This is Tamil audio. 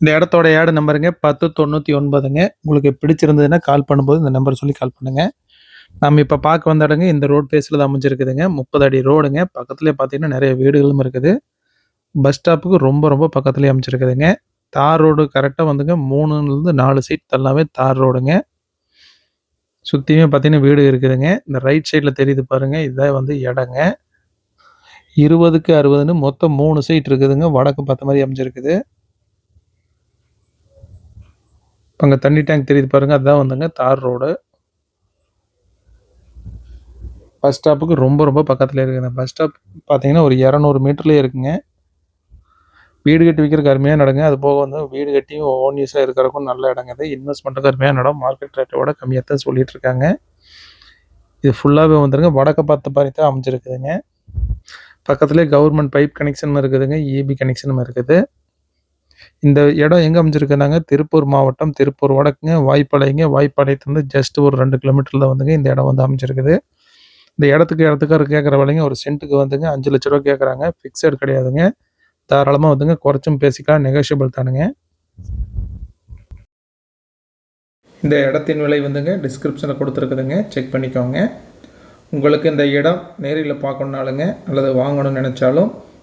இந்த இடத்தோட ஏடு நம்பருங்க பத்து தொண்ணூற்றி ஒன்பதுங்க. உங்களுக்கு பிடிச்சிருந்ததுன்னா கால் பண்ணும்போது இந்த நம்பர் சொல்லி கால் பண்ணுங்கள் நம்ம இப்போ பார்க்க வந்த இடங்க இந்த ரோட் பேஸில் தான் அமைஞ்சிருக்குதுங்க. முப்பது அடி ரோடுங்க பக்கத்துலேயே பார்த்தீங்கன்னா நிறைய வீடுகளும் இருக்குது. பஸ் ஸ்டாப்புக்கு ரொம்ப ரொம்ப பக்கத்துலேயே அமைச்சிருக்குதுங்க தார் ரோடு கரெக்டாக வந்துங்க. மூணுலேருந்து நாலு சைட் தள்ளாவே தார் ரோடுங்க சுற்றியுமே பார்த்தீங்கன்னா வீடு இருக்குதுங்க. இந்த ரைட் சைடில் தெரியுது பாருங்க. இதுதான் வந்து இடங்க. இருபதுக்கு அறுபதுன்னு மொத்தம் மூணு சைட் இருக்குதுங்க. வடக்கு பார்த்த மாதிரி அமைஞ்சிருக்குது. இப்போ அங்கே தண்ணி டேங்க் தெரியுது பாருங்கள் அதுதான் வந்துங்க. தார் ரோடு பஸ் ஸ்டாப்புக்கு ரொம்ப ரொம்ப பக்கத்தில் இருக்குங்க. பஸ் ஸ்டாப் பார்த்தீங்கன்னா ஒரு இரநூறு மீட்டர்லேயே இருக்குங்க. வீடு கட்டி விற்கிறதுக்கு அருமையாக நடங்க. அது போக வந்து வீடு கட்டியும் ஓன் யூஸாக இருக்கிறக்கும் நல்ல இடங்க இது. இன்வெஸ்ட்மெண்ட்டுக்கு அருமையாக இடம். மார்க்கெட் ரேட்டை விட கம்மியாக தான் சொல்லிட்டு இருக்காங்க. இது ஃபுல்லாகவே வந்துருங்க. வடக்க பார்த்த மாதிரி தான் அமைஞ்சிருக்குதுங்க. பக்கத்துலேயே கவர்மெண்ட் பைப் கனெக்ஷனும் இருக்குதுங்க. இபி கனெக்ஷனும் இருக்குது. இந்த இடம் எங்கே அமைஞ்சிருக்குனாங்க திருப்பூர் மாவட்டம் திருப்பூர் வடக்குங்க. வாய்ப்பாளையங்க வாய்ப்பாளையத்துலேருந்து ஜஸ்ட் ஒரு ரெண்டு கிலோமீட்டரில் வந்துங்க இந்த இடம் வந்து அமைஞ்சிருக்குது. இந்த இடத்துக்கு இடத்துக்கு கேட்குற விலைங்க ஒரு சென்ட்டுக்கு வந்துங்க அஞ்சு லட்ச ரூபா கேட்குறாங்க ஃபிக்ஸட் கிடையாதுங்க. தாராளமாக வந்துங்க குறைச்சும் பேசிக்கலாம். நெகோஷியபிள் தானுங்க. இந்த இடத்தின் விலை வந்துங்க டிஸ்கிரிப்ஷனில் கொடுத்துருக்குதுங்க. செக் பண்ணிக்கோங்க. உங்களுக்கு இந்த இடம் நேரில் பார்க்கணுனாலுங்க அல்லது வாங்கணும்னு நினச்சாலும்